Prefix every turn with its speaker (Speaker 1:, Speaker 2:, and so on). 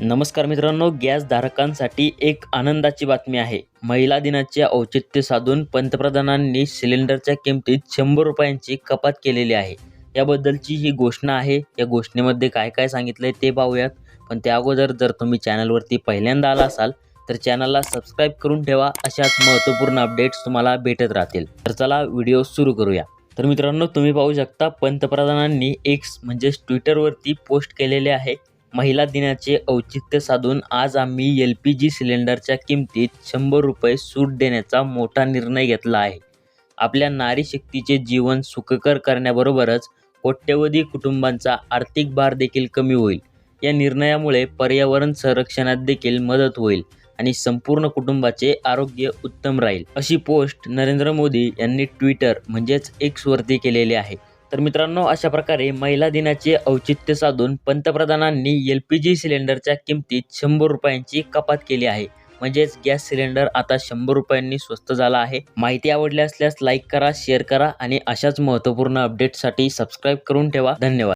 Speaker 1: नमस्कार मित्रांनो गॅस धारकांसाठी एक आनंदाची बातमी आहे. महिला दिनाचे औचित्य साधून पंतप्रधानांनी सिलेंडरच्या किमतीत शंभर रुपयांची कपात केलेली आहे. याबद्दलची ही घोषणा आहे. या घोषणेमध्ये काय काय सांगितलं आहे ते पाहूयात. पण त्या अगोदर जर तुम्ही चॅनलवरती पहिल्यांदा आला असाल तर चॅनलला सबस्क्राईब करून ठेवा. अशाच महत्त्वपूर्ण अपडेट्स तुम्हाला भेटत राहतील. तर चला व्हिडिओ सुरू करूया. तर मित्रांनो तुम्ही पाहू शकता पंतप्रधानांनी एक्स म्हणजेच ट्विटरवरती पोस्ट केलेले आहे. महिला दिनाचे औचित्य साधून आज आम्ही एल पी जी सिलेंडरच्या किमतीत शंभर रुपये सूट देण्याचा मोठा निर्णय घेतला आहे. आपल्या नारी शक्तीचे जीवन सुखकर करण्याबरोबरच कोट्यवधी कुटुंबांचा आर्थिक भार देखील कमी होईल. या निर्णयामुळे पर्यावरण संरक्षणात देखील मदत होईल आणि संपूर्ण कुटुंबाचे आरोग्य उत्तम राहील. अशी पोस्ट नरेंद्र मोदी यांनी ट्विटर म्हणजेच एक्सवरती केलेली आहे. तर मित्रांनो अशा प्रकारे महिला दिनाचे औचित्य साधून पंतप्रधानांनी एल पी जी सिलेंडरच्या किमतीत शंभर रुपयांची कपात केली आहे. म्हणजेच गॅस सिलेंडर आता शंभर रुपयांनी स्वस्त झाला आहे. माहिती आवडली असल्यास लाईक करा शेअर करा आणि अशाच महत्त्वपूर्ण अपडेटसाठी सबस्क्राईब करून ठेवा. धन्यवाद.